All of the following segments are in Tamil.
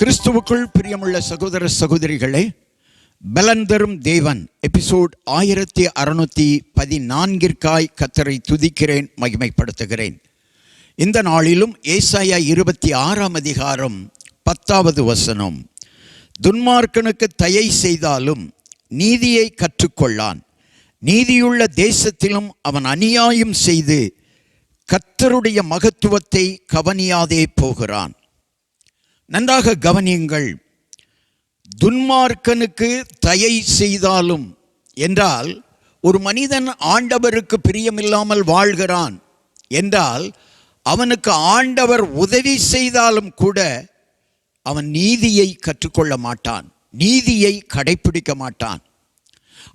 கிறிஸ்துவுக்குள் பிரியமுள்ள சகோதர சகோதரிகளே பலன் தரும் தேவன். எபிசோட் ஆயிரத்தி அறுநூத்தி பதினான்கிற்காய் கத்தரை துதிக்கிறேன் மகிமைப்படுத்துகிறேன். இந்த நாளிலும் ஏசாயா இருபத்தி ஆறாம் அதிகாரம் பத்தாவது வசனம். துன்மார்க்கனுக்கு தயை செய்தாலும் நீதியை கற்றுக்கொள்ளான். நீதியுள்ள தேசத்திலும் அவன் அநியாயம் செய்து கத்தருடைய மகத்துவத்தை கவனியாதே போகிறான். நன்றாக கவனியுங்கள். துன்மார்க்கனுக்கு தயை செய்தாலும் என்றால் ஒரு மனிதன் ஆண்டவருக்கு பிரியமில்லாமல் வாழ்கிறான் என்றால் அவனுக்கு ஆண்டவர் உதவி செய்தாலும் கூட அவன் நீதியை கற்றுக்கொள்ள மாட்டான் நீதியை கடைப்பிடிக்க மாட்டான்.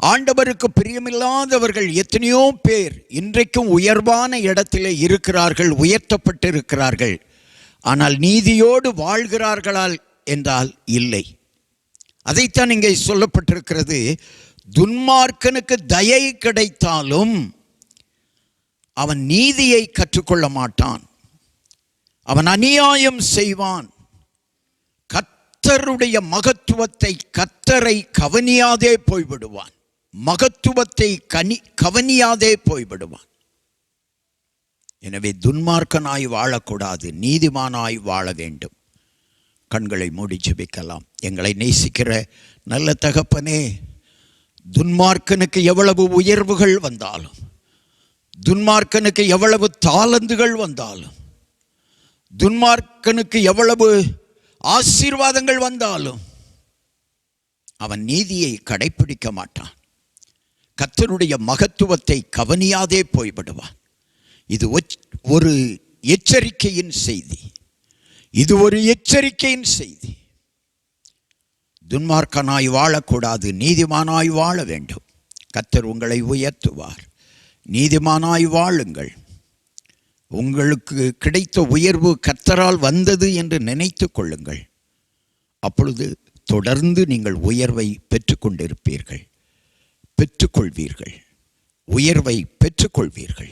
ஆண்டவருக்கு பிரியமில்லாதவர்கள் எத்தனையோ பேர் இன்றைக்கும் உயர்வான இடத்திலே இருக்கிறார்கள் உயர்த்தப்பட்டிருக்கிறார்கள். ஆனால் நீதியோடு வாழ்கிறார்களால் என்றால் இல்லை. அதைத்தான் இங்கே சொல்லப்பட்டிருக்கிறது. துன்மார்க்கனுக்கு தயை கிடைத்தாலும் அவன் நீதியை கற்றுக்கொள்ள மாட்டான். அவன் அநியாயம் செய்வான். கத்தருடைய மகத்துவத்தை கத்தரை கவனியாதே போய்விடுவான். மகத்துவத்தை கனி கவனியாதே போய்விடுவான். எனவே துன்மார்க்கனாய் வாழக்கூடாது நீதிமானாய் வாழ வேண்டும். கண்களை மூடி ஜெபிக்கலாம் எங்களை நேசிக்கிற நல்ல தகப்பனே துன்மார்க்கனுக்கு எவ்வளவு உயர்வுகள் வந்தாலும் துன்மார்க்கனுக்கு எவ்வளவு தாளந்துகள் வந்தாலும் துன்மார்க்கனுக்கு எவ்வளவு ஆசீர்வாதங்கள் வந்தாலும் அவன் நீதியை கடைப்பிடிக்க மாட்டான். கத்தருடைய மகத்துவத்தை கவனியாதே போய்விடுவான். இது ஒரு எச்சரிக்கையின் செய்தி. இது ஒரு எச்சரிக்கையின் செய்தி. துன்மார்க்கனாய் வாழக்கூடாது நீதிமானாய் வாழ வேண்டும். கத்தர் உங்களை உயர்த்துவார். நீதிமானாய் வாழுங்கள். உங்களுக்கு கிடைத்த உயர்வு கத்தரால் வந்தது என்று நினைத்து கொள்ளுங்கள். அப்பொழுது தொடர்ந்து நீங்கள் உயர்வை பெற்றுக்கொண்டிருப்பீர்கள். பெற்றுக்கொள்வீர்கள். உயர்வை பெற்றுக்கொள்வீர்கள்.